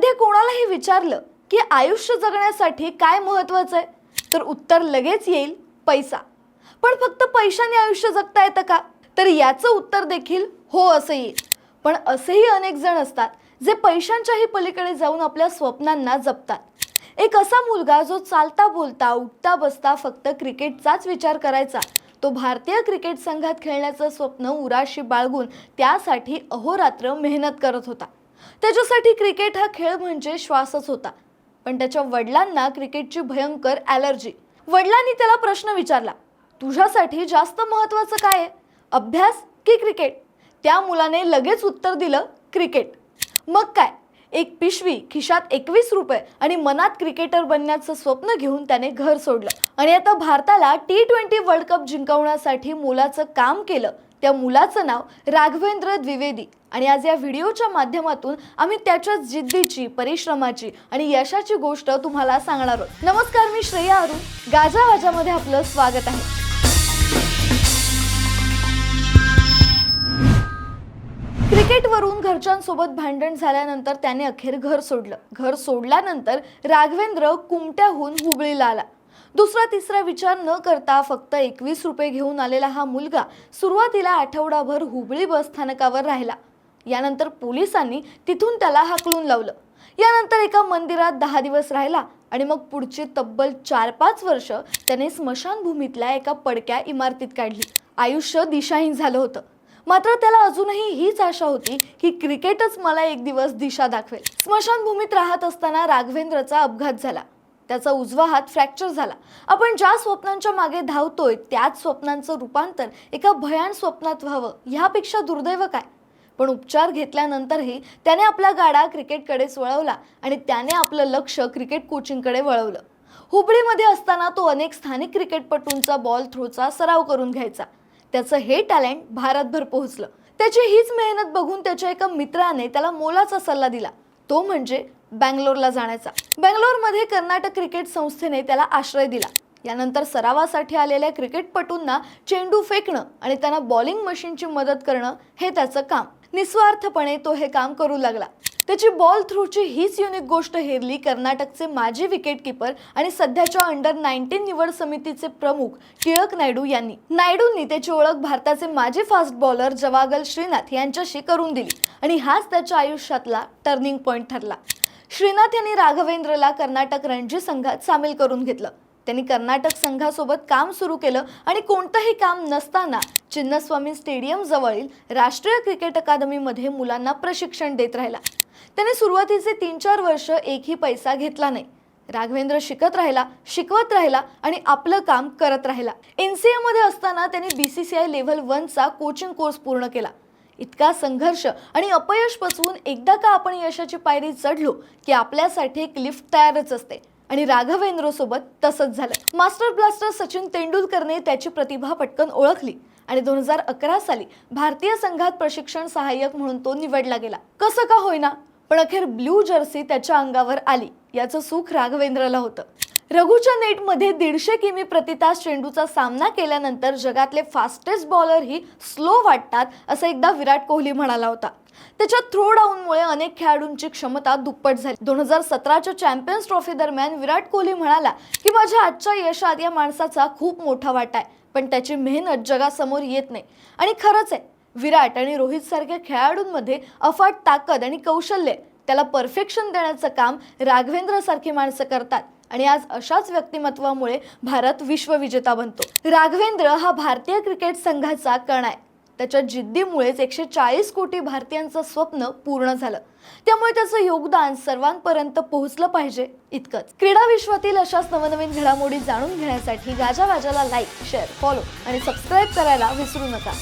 कधी कोणालाही विचारलं की आयुष्य जगण्यासाठी काय महत्वाचं आहे? तर उत्तर लगेच येईल पैसा. पण फक्त पैशाने आयुष्य जगता येतं का? तर याचं उत्तर देखील हो असं येईल. पण असेही अनेक जण असतात जे पैशांच्याही पलीकडे जाऊन आपल्या स्वप्नांना जपतात. एक असा मुलगा जो चालता बोलता उठता बसता फक्त क्रिकेटचाच विचार करायचा. तो भारतीय क्रिकेट संघात खेळण्याचं स्वप्न उराशी बाळगून त्यासाठी अहोरात्र मेहनत करत होता. त्याच्यासाठी क्रिकेट हा खेळ म्हणजे श्वासच होता. पण त्याच्या वडिलांना क्रिकेटची भयंकर ॲलर्जी. वडिलांनी त्याला प्रश्न विचारला तुझ्यासाठी जास्त महत्त्वाचं काय आहे? अभ्यास की क्रिकेट? त्या मुलाने लगेच उत्तर दिलं क्रिकेट. मग काय? एक पिशवी खिशात एकवीस रुपये आणि मनात क्रिकेटर बनण्याचं स्वप्न घेऊन त्याने घर सोडलं. आणि आता भारताला टी ट्वेंटी वर्ल्ड कप जिंकवण्यासाठी मुलाचं काम केलं. त्या मुलाचं नाव राघवेंद्र द्विवेदी. आणि आज या व्हिडिओच्या माध्यमातून आम्ही त्याच्या जिद्दीची परिश्रमाची आणि यशाची गोष्ट तुम्हाला सांगणार आहोत. नमस्कार मी श्रेया अरुण. गाजा वाजामध्ये आपलं स्वागत आहे. क्रिकेटवरून घरच्यांसोबत भांडण झाल्यानंतर त्याने अखेर घर सोडलं. घर सोडल्यानंतर राघवेंद्र कुमट्याहून हुबळीला आला. दुसरा तिसरा विचार न करता फक्त एकवीस रुपये घेऊन आलेला हा मुलगा सुरुवातीला आठवडाभर हुबळी बस स्थानकावर राहिला. यानंतर पोलिसांनी तिथून त्याला हाकलून लावलं. यानंतर एका मंदिरात दहा दिवस राहिला आणि मग पुढची तब्बल चार पाच वर्ष त्याने स्मशानभूमीतल्या एका पडक्या इमारतीत काढली. आयुष्य दिशाहीन झालं होतं. मात्र त्याला अजूनही हीच आशा होती की क्रिकेटच मला एक दिवस दिशा दाखवेल. स्मशानभूमीत राहत असताना राघवेंद्रचा अपघात झाला. त्याचा उजवा हात फ्रॅक्चर झाला. आपण ज्या स्वप्नांच्या मागे धावतोय त्याच स्वप्नांचं रूपांतर एका भयान स्वप्नात व्हावं ह्यापेक्षा दुर्दैव काय? पण उपचार घेतल्यानंतरही त्याने आपला गाडा क्रिकेटकडेच वळवला आणि त्याने आपलं लक्ष क्रिकेट कोचिंगकडे वळवलं. हुबळीमध्ये असताना तो अनेक स्थानिक क्रिकेटपटूंचा बॉल थ्रोचा सराव करून घ्यायचा. त्याचं हे टॅलेंट भारतभर पोहोचलं. त्याची हीच मेहनत बघून त्याच्या एका मित्राने त्याला मोलाचा सल्ला दिला. तो म्हणजे बँगलोरला जाण्याचा. बँगलोरमध्ये कर्नाटक क्रिकेट संस्थेने त्याला आश्रय दिला. यानंतर सरावासाठी आलेल्या क्रिकेटपटूंना चेंडू फेकणं आणि त्यांना बॉलिंग मशीनची मदत करणं हे त्याचं काम. निस्वार्थपणे तो हे काम करू लागला. त्याची बॉल थ्रूची हीच युनिक गोष्ट हेरली. कर्नाटकचे माजी विकेटकीपर आणि सध्याच्या अंडर नाईन्टीन निवड समितीचे प्रमुख टिळक नायडू यांनी. नायडूंनी त्याची ओळख भारताचे माजी फास्ट बॉलर जवागल श्रीनाथ यांच्याशी करून दिली आणि हाच त्याच्या आयुष्यातला टर्निंग पॉईंट ठरला. श्रीनाथ यांनी राघवेंद्रला कर्नाटक रणजी संघात सामील करून घेतलं. त्यांनी कर्नाटक संघासोबत काम सुरू केलं आणि कोणतंही काम नसताना चिन्नस्वामी स्टेडियम जवळील राष्ट्रीय क्रिकेट अकादमीमध्ये मुलांना प्रशिक्षण देत राहिला. त्याने सुरुवातीचे तीन चार वर्ष एकही पैसा घेतला नाही. राघवेंद्र शिकत राहिला शिकवत राहिला आणि आपलं काम करत राहिला. एन सी एमध्ये असताना त्याने B C C I level वनचा coaching course पूर्ण केला. इतका संघर्ष आणि अपयश पचवून एकदा का आपण यशाची पायरी चढलो की आपल्यासाठी एक लिफ्ट तयारच असते. आणि राघवेंद्रसोबत तसंच झालं. मास्टर ब्लास्टर सचिन तेंडुलकरने त्याची प्रतिभा पटकन ओळखली आणि दोन हजार अकरा साली भारतीय संघात प्रशिक्षण सहाय्यक म्हणून तो निवडला गेला. कसं का होईना? पण अखेर ब्ल्यू जर्सी त्याच्या अंगावर आली. याचं सुख राघवेंद्रला होतं. रघुच्या नेटमध्ये दीडशे किमी प्रति तास चेंडूचा सामना केल्यानंतर जगातले फास्टेस्ट बॉलरही स्लो वाटतात असं एकदा विराट कोहली म्हणाला होता. त्याच्या थ्रो डाऊनमुळे अनेक खेळाडूंची क्षमता दुप्पट झाली. दोन हजार सतराच्या चॅम्पियन्स ट्रॉफी दरम्यान विराट कोहली म्हणाला की माझ्या आजच्या यशात या माणसाचा खूप मोठा वाटा आहे पण त्याची मेहनत जगासमोर येत नाही. आणि खरंच आहे विराट आणि रोहित सारख्या खेळाडूंमध्ये अफाट ताकद आणि कौशल्य त्याला परफेक्शन देण्याचं काम राघवेंद्र सारखी माणसं करतात. आणि आज अशाच व्यक्तिमत्वामुळे भारत विश्वविजेता बनतो. राघवेंद्र हा भारतीय क्रिकेट संघाचा कण आहे. त्याच्या जिद्दीमुळेच एकशे चाळीस कोटी भारतीयांचं स्वप्न पूर्ण झालं. त्यामुळे त्याचं योगदान सर्वांपर्यंत पोहोचलं पाहिजे इतकंच. क्रीडा विश्वातील अशाच नवनवीन घडामोडी जाणून घेण्यासाठी गाजा वाजाला लाईक शेअर फॉलो आणि सबस्क्राईब करायला विसरू नका.